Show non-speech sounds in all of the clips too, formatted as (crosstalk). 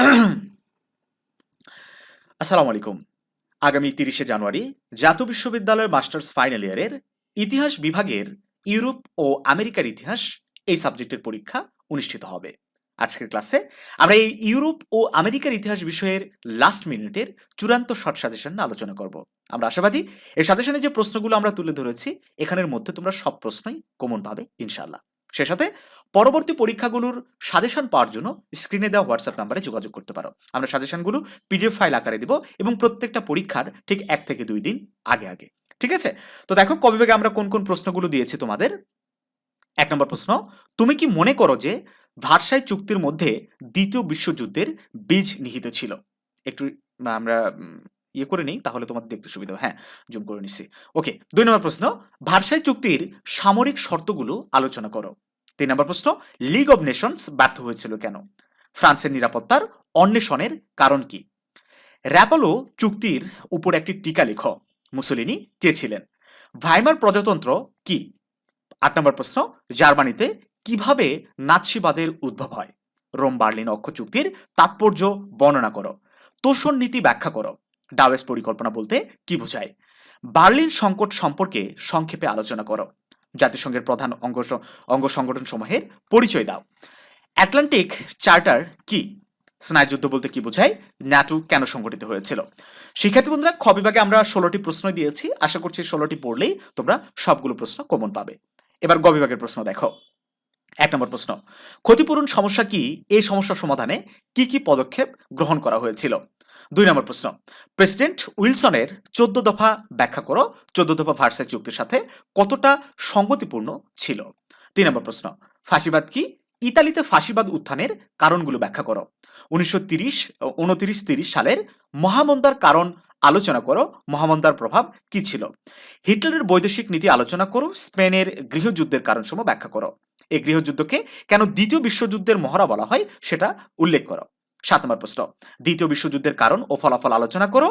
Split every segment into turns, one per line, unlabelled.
(clears throat) আসসালামু আলাইকুম। আগামী তিরিশে জানুয়ারি জাতীয় বিশ্ববিদ্যালয়ের মাস্টার্স ফাইনাল ইয়ারের ইতিহাস বিভাগের ইউরোপ ও আমেরিকার ইতিহাস এই সাবজেক্টের পরীক্ষা অনুষ্ঠিত হবে। আজকের ক্লাসে আমরা এই ইউরোপ ও আমেরিকার ইতিহাস বিষয়ের লাস্ট মিনিটের চূড়ান্ত শর্ট সাজেশন আলোচনা করব। আমরা আশাবাদী এই সাজেশনে যে প্রশ্নগুলো আমরা তুলে ধরেছি, এখানের মধ্যে তোমরা সব প্রশ্নই কমন ইনশাল্লাহ সে সাথে পরবর্তী পরীক্ষাগুলোর সাজেশন পাওয়ার জন্য স্ক্রিনে দেওয়া হোয়াটসঅ্যাপ নাম্বারে যোগাযোগ করতে পারো। আমরা সাজেশনগুলো পিডিএফ ফাইল আকারে দিব এবং প্রত্যেকটা পরীক্ষার ঠিক এক থেকে দুই দিন আগে আগে। ঠিক আছে? তো দেখো কবে ভাগে আমরা কোন কোন প্রশ্নগুলো দিয়েছি তোমাদের। এক নম্বর প্রশ্ন, তুমি কি মনে করো যে ভারসাই চুক্তির মধ্যে দ্বিতীয় বিশ্বযুদ্ধের বীজ নিহিত ছিল? একটু আমরা ইয়ে করে নিই, তাহলে তোমাদের দেখতে সুবিধা। হ্যাঁ জুম করে নিচ্ছি। ওকে, দুই নম্বর প্রশ্ন, ভারসাই চুক্তির সামরিক শর্তগুলো আলোচনা করো। তিন নম্বর প্রশ্ন লিগ অব নেশনস ব্যর্থ হয়েছিল কেন? ফ্রান্সের নিরাপত্তার অন্বেষণের কারণ কি? র্যাপোলো চুক্তির উপর একটি টিকা লেখ। মুসোলিনি, কে ছিলেন? ভাইমার প্রজাতন্ত্র কি? আট নম্বর প্রশ্ন, জার্মানিতে কীভাবে নাৎসিবাদের উদ্ভব হয়? রোম বার্লিন অক্ষ চুক্তির তাৎপর্য বর্ণনা করো। তোষণ নীতি ব্যাখ্যা করো। ডাওয়েস পরিকল্পনা বলতে কি বোঝায়? বার্লিন সংকট সম্পর্কে সংক্ষেপে আলোচনা করো। জাতিসংঘের প্রধান অঙ্গ অঙ্গ সংগঠন সমূহের পরিচয় দাও। অ্যাটলান্টিক চার্টার কি? স্নায়ুযুদ্ধ বলতে কি বোঝায়? ন্যাটো কেন সংগঠিত হয়েছিল? শিক্ষার্থী বন্ধুরা, খ বিভাগে আমরা ষোলোটি প্রশ্ন দিয়েছি। আশা করছি ষোলোটি পড়লেই তোমরা সবগুলো প্রশ্ন কমন পাবে। এবার গ বিভাগের প্রশ্ন দেখো। এক নম্বর প্রশ্ন, ক্ষতিপূরণ সমস্যা কি? এই সমস্যা সমাধানে কি কি পদক্ষেপ গ্রহণ করা হয়েছিল? দুই নম্বর প্রশ্ন। প্রেসিডেন্ট উইলসনের চোদ্দ দফা ব্যাখ্যা করো, চোদ্দ দফা ভার্সাই চুক্তির সাথে কতটা সঙ্গতিপূর্ণ ছিল? তিন নম্বর প্রশ্ন, ফাঁসিবাদ কি? ইতালিতে ফাঁসিবাদ উত্থানের কারণগুলো ব্যাখ্যা করো। উনিশশো তিরিশ, উনত্রিশ তিরিশ সালের মহামন্দার কারণ আলোচনা করো, মহামন্দার প্রভাব কি ছিল? হিটলারের বৈদেশিক নীতি আলোচনা করো, স্পেনের গৃহযুদ্ধের কারণসমূহ ব্যাখ্যা করো। এই গৃহযুদ্ধকে কেন দ্বিতীয় বিশ্বযুদ্ধের মহড়া বলা হয়, সেটা উল্লেখ করো। সাত নম্বর প্রশ্ন। দ্বিতীয় বিশ্বযুদ্ধের কারণ ও ফলাফল আলোচনা করো।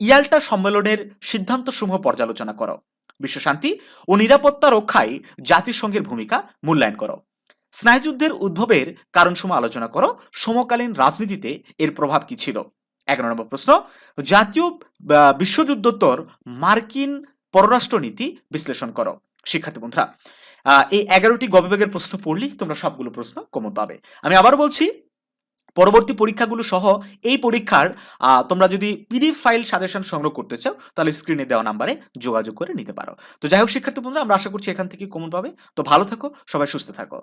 ইয়াল্টা সম্মেলনের সিদ্ধান্তসমূহ পর্যালোচনা করো। বিশ্বশান্তি ও নিরাপত্তা রক্ষায় জাতিসংঘের ভূমিকা মূল্যায়ন করো। স্নায়ুযুদ্ধের উদ্ভবের কারণসমূহ আলোচনা করো। সমকালীন রাজনীতিতে এর প্রভাব কি ছিল? এগারো নম্বর প্রশ্ন। জাতীয় বিশ্বযুদ্ধোত্তর মার্কিন পররাষ্ট্রনীতি বিশ্লেষণ করো। শিক্ষার্থী বন্ধুরা এই এগারোটি গবেবেগের প্রশ্ন পড়লেই তোমরা সবগুলো প্রশ্ন কমন পাবে। আমি আবার বলছি পরবর্তী পরীক্ষাগুলো সহ এই পরীক্ষার তোমরা যদি পিডিএফ ফাইল সাজেশন সংগ্রহ করতে চাও, তাহলে স্ক্রিনে দেওয়া নাম্বারে যোগাযোগ করে নিতে পারো। তো যাই হোক, শিক্ষার্থী বন্ধুরা, আমরা আশা করছি এখান থেকে কমন পাবে। তো ভালো থাকো, সবাই সুস্থ থাকো।